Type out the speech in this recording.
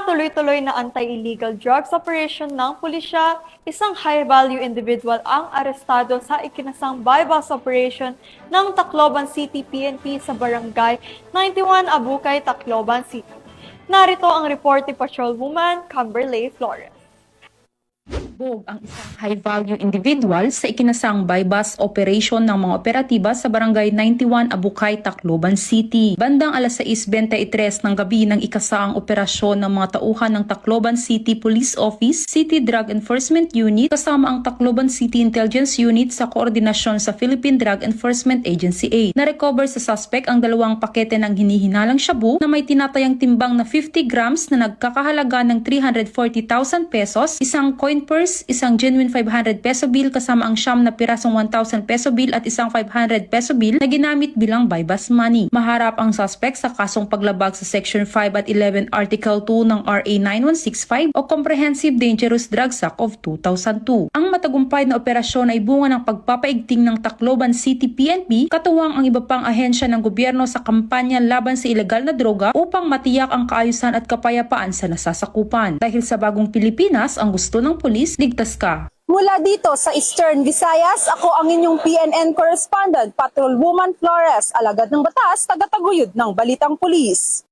Tuloy-tuloy na anti-illegal drugs operation ng pulisya, isang high-value individual ang arestado sa ikinasang bypass operation ng Tacloban City PNP sa barangay 91 Abukay, Tacloban City. Narito ang report ni Patrolwoman Camberley Flores. Bog ang isang high-value individual sa ikinasang bypass operation ng mga operatiba sa barangay 91 Abukay, Tacloban City. Bandang alas 6.23 ng gabi ng ikasaang operasyon ng mga tauhan ng Tacloban City Police Office, City Drug Enforcement Unit kasama ang Tacloban City Intelligence Unit sa koordinasyon sa Philippine Drug Enforcement Agency 8. Na-recover sa suspect ang dalawang pakete ng hinihinalang shabu na may tinatayang timbang na 50 grams na nagkakahalaga ng 340,000 pesos, isang coin purse, isang genuine 500 peso bill kasama ang siyam na pirasong 1,000 peso bill at isang 500 peso bill na ginamit bilang bypass money. Maharap ang suspect sa kasong paglabag sa Section 5 at 11 Article 2 ng RA 9165 o Comprehensive Dangerous Drugs Act of 2002. Ang matagumpay na operasyon ay bunga ng pagpapaigting ng Tacloban City PNP katuwang ang iba pang ahensya ng gobyerno sa kampanya laban sa ilegal na droga upang matiyak ang kaayusan at kapayapaan sa nasasakupan. Dahil sa bagong Pilipinas, ang gusto ng pulis, ligtas ka. Mula dito sa Eastern Visayas, ako ang inyong PNN correspondent, Patrolwoman Flores, alagad ng batas, tagataguyod ng Balitang Pulis.